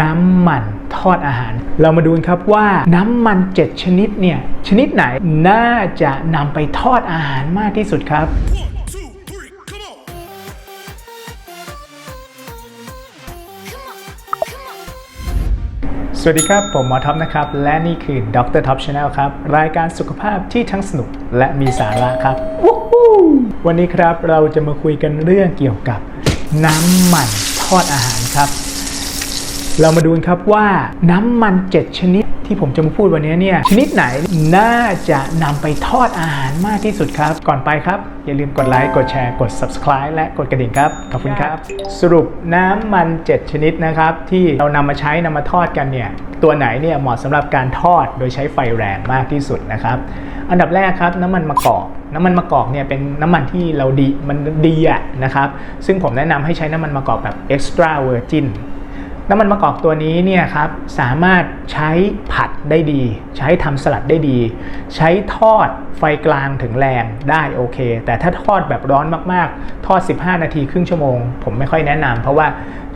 น้ำมันทอดอาหาร เรามาดูกันครับว่าน้ำมัน 7 ชนิดเนี่ย ชนิดไหนน่าจะนำไปทอดอาหารมากที่สุดครับ One, two, three, come on! Come on, come on. สวัสดีครับ ผมหมอท็อปนะครับ และนี่คือดรท็อปชาแนลครับ รายการสุขภาพที่ทั้งสนุกและมีสาระครับวู้ฮู้วันนี้ครับเราจะมาคุยกันเรื่องเกี่ยวกับน้ำมันทอดอาหารครับ เรามาดูกันครับว่าน้ำมัน 7 ชนิดที่ผมจะมาพูดวันนี้เนี่ยชนิดไหนน่าจะนำไปทอดอาหารมากที่สุดครับ ก่อนไปครับ อย่าลืมกดไลค์กดแชร์กด subscribe และกดกระดิ่งครับ ขอบคุณครับ สรุปน้ำมัน 7 ชนิดนะครับ ที่เรานำมาใช้นำมาทอดกันเนี่ยตัวไหนเนี่ยเหมาะสำหรับการทอดโดยใช้ไฟแรงมากที่สุดนะครับอันดับแรกครับน้ำมันมะกอกน้ำมันมะกอกเนี่ยเป็นน้ำมันที่เราดีมันดีอะนะครับซึ่งผมแนะนำให้ใช้น้ำมันมะกอกแบบ extra virgin น้ำมันมะกอกตัวนี้เนี่ยครับสามารถใช้ผัดได้ดี ใช้ทำสลัดได้ดี ใช้ทอดไฟกลางถึงแรงได้โอเค แต่ถ้าทอดแบบร้อนมากๆ ทอด 15 นาทีครึ่งชั่วโมง ผมไม่ค่อยแนะนำเพราะว่า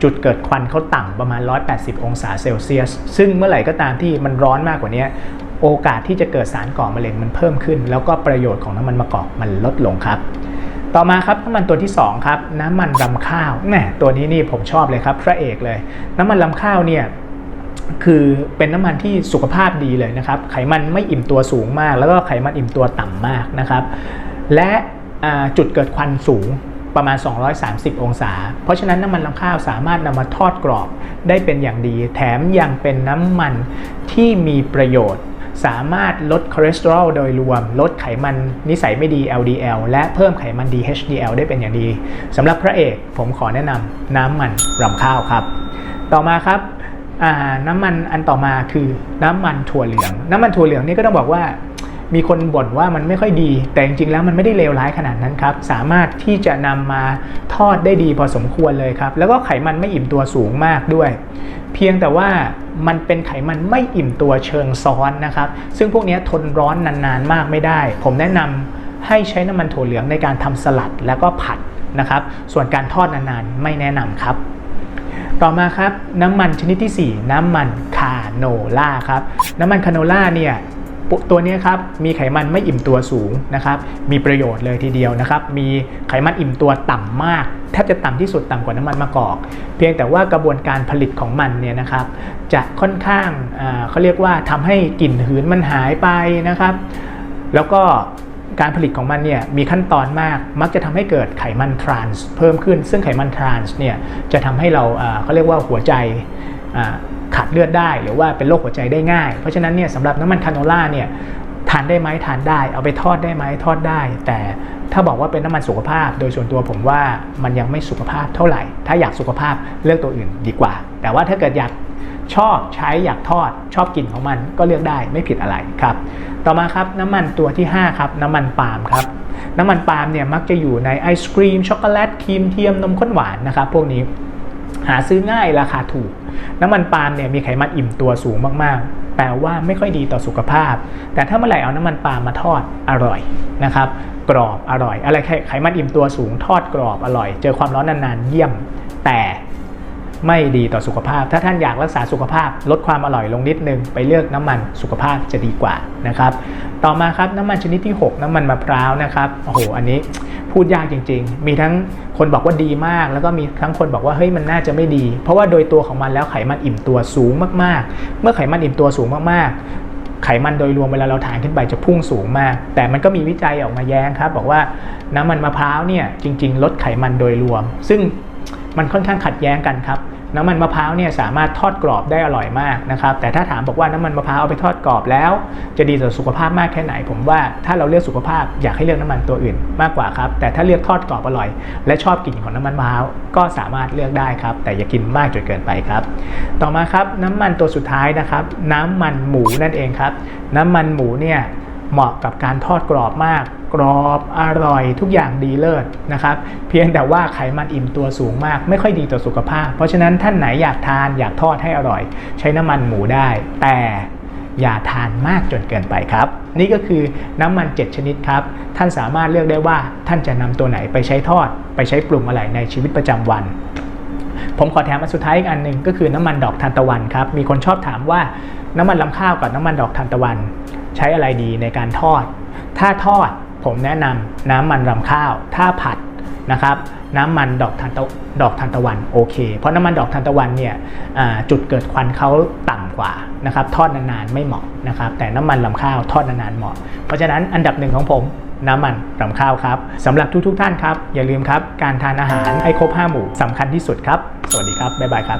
จุดเกิดควันเขาต่ำประมาณ 180 องศาเซลเซียส ซึ่งเมื่อไหร่ก็ตามที่มันร้อนมากกว่านี้โอกาสที่จะเกิดสารก่อมะเร็งมันเพิ่มขึ้น แล้วก็ประโยชน์ของน้ำมันมะกอกมันลดลงครับ ต่อมาครับน้ำมันตัวที่2ครับน้ำมันรำข้าวแหมตัวนี้นี่ผมชอบเลยครับ พระเอกเลย น้ำมันรำข้าวเนี่ยคือเป็นน้ำมันที่สุขภาพดีเลยนะครับ ไขมันไม่อิ่มตัวสูงมาก แล้วก็ไขมันอิ่มตัวต่ำมากนะครับ และจุดเกิดควันสูงประมาณ 230 องศา เพราะฉะนั้นน้ำมันรำข้าวสามารถนำมาทอดกรอบได้เป็นอย่างดี แถมยังเป็นน้ำมันที่มีประโยชน์ สามารถลดคอเลสเตอรอลโดยรวม ลดไขมันนิสัยไม่ดี LDL และเพิ่มไขมันดี HDL ได้เป็นอย่างดีสำหรับพระเอกผมขอแนะนำน้ำมันรำข้าวครับ ต่อมาครับน้ำมันอันต่อมาคือน้ำมันถั่วเหลือง น้ำมันถั่วเหลืองนี่ก็ต้องบอกว่า มีคนบ่นว่ามันไม่ค่อยดี แต่จริงๆแล้วมันไม่ได้เลวร้ายขนาดนั้นครับ สามารถที่จะนำมาทอดได้ดีพอสมควรเลยครับ แล้วก็ไขมันไม่อิ่มตัวสูงมากด้วย เพียงแต่ว่ามันเป็นไขมันไม่อิ่มตัวเชิงซ้อนนะครับ ซึ่งพวกนี้ทนร้อนนานๆมากไม่ได้ ผมแนะนำให้ใช้น้ำมันถั่วเหลืองในการทำสลัดแล้วก็ผัดนะครับ ส่วนการทอดนานๆ ไม่แนะนำครับ ต่อมาครับน้ำมันชนิดที่ 4 น้ำมันคาโนล่าครับ น้ำมันคาโนล่าเนี่ย ตัวนี้ครับมีไขมันไม่อิ่มตัวสูงนะครับมีประโยชน์เลยทีเดียวนะครับมีไขมันอิ่มตัวต่ำมากแทบจะต่ำที่สุดต่ำกว่าน้ำมันมะกอก เพียงแต่ว่ากระบวนการผลิตของมันเนี่ยนะครับจะค่อนข้างเขาเรียกว่าทำให้กลิ่นหืนมันหายไปนะครับ แล้วก็การผลิตของมันเนี่ยมีขั้นตอนมาก มักจะทำให้เกิดไขมันทรานส์เพิ่มขึ้น ซึ่งไขมันทรานส์เนี่ยจะทำให้เราเขาเรียกว่าหัวใจ ขาดเลือดได้หรือว่าเป็นโรคหัวใจได้ง่าย เพราะฉะนั้นเนี่ยสำหรับน้ำมันคาโนล่าเนี่ยทานได้ไหมทานได้ เอาไปทอดได้ไหมทอดได้ แต่ถ้าบอกว่าเป็นน้ำมันสุขภาพ โดยส่วนตัวผมว่ามันยังไม่สุขภาพเท่าไหร่ ถ้าอยากสุขภาพเลือกตัวอื่นดีกว่า แต่ว่าถ้าเกิดอยากชอบใช้อยากทอดชอบกลิ่นของมันก็เลือกได้ไม่ผิดอะไรครับ ต่อมาครับน้ำมันตัวที่ 5 ครับ น้ำมันปาล์มครับ น้ำมันปาล์มเนี่ยมักจะอยู่ในไอศครีมช็อกโกแลตครีมเทียมนมข้นหวานนะครับพวกนี้ หาซื้อง่ายราคาถูก น้ำมันปาล์มเนี่ยมีไขมันอิ่มตัวสูงมากๆ แปลว่าไม่ค่อยดีต่อสุขภาพ แต่ถ้าเมื่อไหร่เอาน้ำมันปาล์มมาทอดอร่อยนะครับ กรอบอร่อย อะไรไขไขมันอิ่มตัวสูงทอดกรอบอร่อย เจอความร้อนนานๆ เยี่ยม แต่ไม่ดีต่อสุขภาพ ถ้าท่านอยากรักษาสุขภาพ ลดความอร่อยลงนิดนึง ไปเลือกน้ำมันสุขภาพจะดีกว่านะครับ ต่อมาครับน้ำมันชนิดที่ 6 น้ำมันมะพร้าวนะครับ โอ้โห อันนี้ พูดยากจริง ๆ มีทั้งคนบอกว่าดีมาก แล้วก็มีทั้งคนบอกว่าเฮ้ยมันน่าจะไม่ดี เพราะว่าโดยตัวของมันแล้วไขมันอิ่มตัวสูงมากๆ เมื่อไขมันอิ่มตัวสูงมากๆ ไขมันโดยรวมเวลาเราทานขึ้นไปจะพุ่งสูงมาก แต่มันก็มีวิจัยออกมาแย้งครับ บอกว่าน้ำมันมะพร้าวเนี่ยจริง ๆ ลดไขมันโดยรวม ซึ่งมันค่อนข้างขัดแย้งกันครับ น้ำมันมะพร้าวเนี่ยสามารถทอดกรอบได้อร่อยมากนะครับแต่ถ้าถามบอกว่าน้ำมันมะพร้าวเอาไปทอดกรอบแล้ว จะดีต่อสุขภาพมากแค่ไหน ผมว่าถ้าเราเลือกสุขภาพอยากให้เลือกน้ำมันตัวอื่นมากกว่าครับแต่ถ้าเลือกทอดกรอบอร่อย และชอบกลิ่นของน้ำมันมะพร้าวก็สามารถเลือกได้ครับ แต่อย่ากินมากจนเกินไปครับ ต่อมาครับน้ำมันตัวสุดท้ายนะครับ น้ำมันหมูนั่นเองครับ น้ำมันหมูเนี่ย เหมาะกับการทอดกรอบมาก กรอบอร่อยทุกอย่างดีเลิศนะครับ เพียงแต่ว่าไขมันอิ่มตัวสูงมาก ไม่ค่อยดีต่อสุขภาพ เพราะฉะนั้นท่านไหนอยากทานอยากทอดให้อร่อย ใช้น้ำมันหมูได้ แต่อย่าทานมากจนเกินไปครับ นี่ก็คือน้ำมัน 7 ชนิดครับ ท่านสามารถเลือกได้ว่าท่านจะนำตัวไหนไปใช้ทอด ไปใช้ปรุงอะไรในชีวิตประจำวันผมขอแถมอันสุดท้ายอีกอันหนึ่งก็คือน้ำมันดอกทานตะวันครับ มีคนชอบถามว่า น้ำมันลำข้าวกับน้ำมันดอกทานตะวัน ใช้อะไรดีในการทอด ถ้าทอดผมแนะนำน้ำมันลำข้าว ถ้าผัดนะครับน้ำมันดอกทานตะดอกทานตะวันโอเค เพราะน้ำมันดอกทานตะวันเนี่ยจุดเกิดควันเขาต่ำกว่านะครับทอดนานๆไม่เหมาะนะครับแต่น้ำมันลำข้าวทอดนานๆเหมาะ เพราะฉะนั้นอันดับหนึ่งของผมน้ำมันรำข้าวครับสำหรับทุกๆทท่านครับ อย่าลืมครับ การทานอาหารให้ครบ 5 หมู่สำคัญที่สุดครับ สวัสดีครับ บ๊ายบายครับ